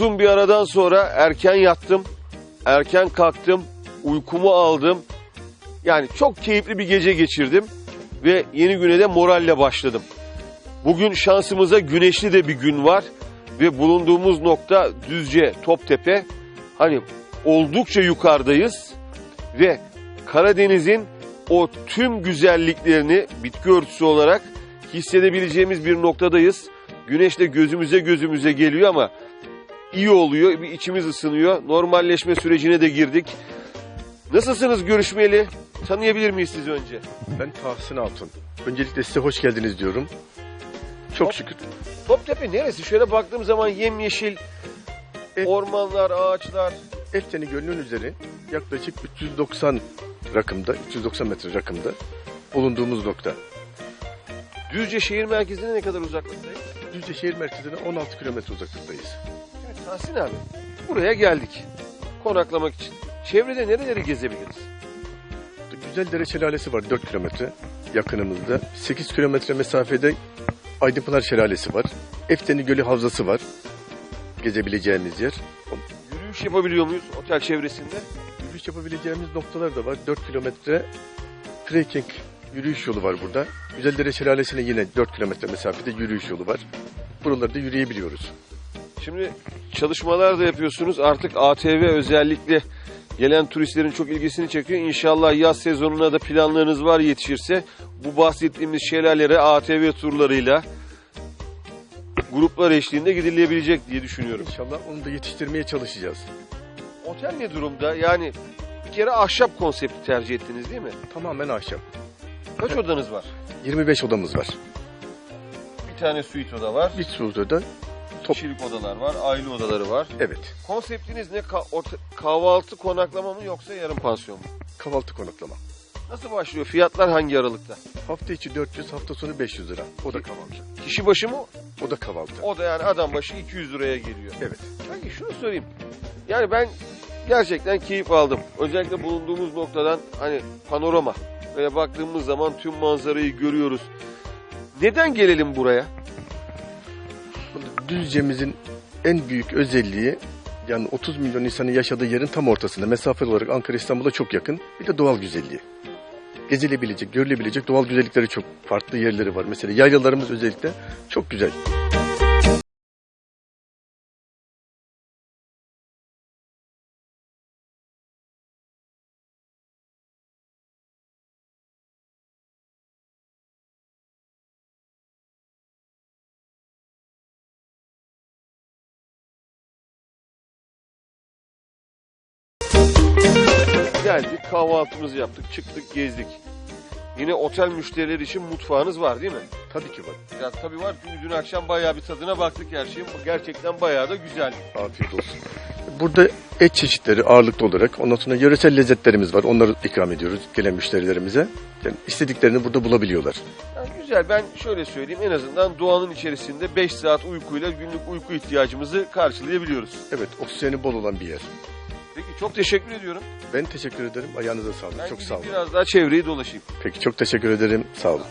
Uzun bir aradan sonra erken yattım, erken kalktım, uykumu aldım. Yani çok keyifli bir gece geçirdim ve yeni güne de moralle başladım. Bugün şansımıza güneşli de bir gün var ve bulunduğumuz nokta Düzce, Toptepe. Hani oldukça yukarıdayız ve Karadeniz'in o tüm güzelliklerini bitki örtüsü olarak hissedebileceğimiz bir noktadayız. Güneş de gözümüze gözümüze geliyor ama iyi oluyor, bir içimiz ısınıyor. Normalleşme sürecine de girdik. Nasılsınız görüşmeli? Tanıyabilir miyiz sizi önce? Ben Tahsin Altun. Öncelikle size hoş geldiniz diyorum. Çok Hop. şükür. Toptepe neresi? Şöyle baktığım zaman yemyeşil, Evet. ormanlar, ağaçlar. Efteni Gölü'nün üzeri yaklaşık 390 rakımda, 390 metre rakımda bulunduğumuz nokta. Düzce şehir merkezine ne kadar uzaklıktayız? Düzce şehir merkezine 16 kilometre uzaklıktayız. Tahsin abi, buraya geldik. Konaklamak için. Çevrede nereleri gezebiliriz? Güzeldere Şelalesi var 4 kilometre yakınımızda. 8 kilometre mesafede Aydınpınar Şelalesi var. Efteni Gölü Havzası var. Gezebileceğimiz yer. Yürüyüş yapabiliyor muyuz otel çevresinde? Yürüyüş yapabileceğimiz noktalar da var. 4 kilometre trekking yürüyüş yolu var burada. Güzeldere Şelalesi'ne yine 4 kilometre mesafede yürüyüş yolu var. Buralarda yürüyebiliyoruz. Şimdi çalışmalar da yapıyorsunuz. Artık ATV özellikle gelen turistlerin çok ilgisini çekiyor. İnşallah yaz sezonuna da planlarınız var yetişirse bu bahsettiğimiz şelalelere ATV turlarıyla gruplar eşliğinde gidilebilecek diye düşünüyorum. İnşallah onu da yetiştirmeye çalışacağız. Otel ne durumda? Yani bir kere ahşap konsepti tercih ettiniz değil mi? Tamamen ahşap. Kaç odanız var? 25 odamız var. Bir tane suite oda var. Bir su odada top. Kişilik odalar var, aile odaları var. Evet. Konseptiniz ne? Ka- orta- kahvaltı konaklama mı yoksa yarım pansiyon mu? Kahvaltı konaklama. Nasıl başlıyor? Fiyatlar hangi aralıkta? Hafta içi 400, hafta sonu 500 lira. O da kahvaltı. Kişi başı mı? O da kahvaltı. O da yani adam başı 200 liraya geliyor. Evet. Peki şunu söyleyeyim. Yani ben gerçekten keyif aldım. Özellikle bulunduğumuz noktadan hani panorama. Böyle baktığımız zaman tüm manzarayı görüyoruz. Neden gelelim buraya? Düzce'mizin en büyük özelliği yani 30 milyon insanın yaşadığı yerin tam ortasında. Mesafe olarak Ankara İstanbul'a çok yakın. Bir de doğal güzelliği. Gezilebilecek, görülebilecek doğal güzellikleri çok farklı yerleri var. Mesela yaylalarımız özellikle çok güzel. Geldik kahvaltımızı yaptık, çıktık, gezdik. Yine otel müşterileri için mutfağınız var değil mi? Tabii ki var. Ya tabii var çünkü dün akşam bayağı bir tadına baktık her şeyin. Gerçekten bayağı da güzel. Afiyet olsun. Burada et çeşitleri ağırlıklı olarak ondan sonra yöresel lezzetlerimiz var. Onları ikram ediyoruz gelen müşterilerimize. Yani istediklerini burada bulabiliyorlar. Yani güzel ben şöyle söyleyeyim en azından doğanın içerisinde 5 saat uykuyla günlük uyku ihtiyacımızı karşılayabiliyoruz. Evet oksijeni bol olan bir yer. Peki çok teşekkür ediyorum. Ben teşekkür ederim. Ayağınıza sağlık. Ben çok gidip sağ olun. biraz daha çevreyi dolaşayım. Peki çok teşekkür ederim. Sağ olun.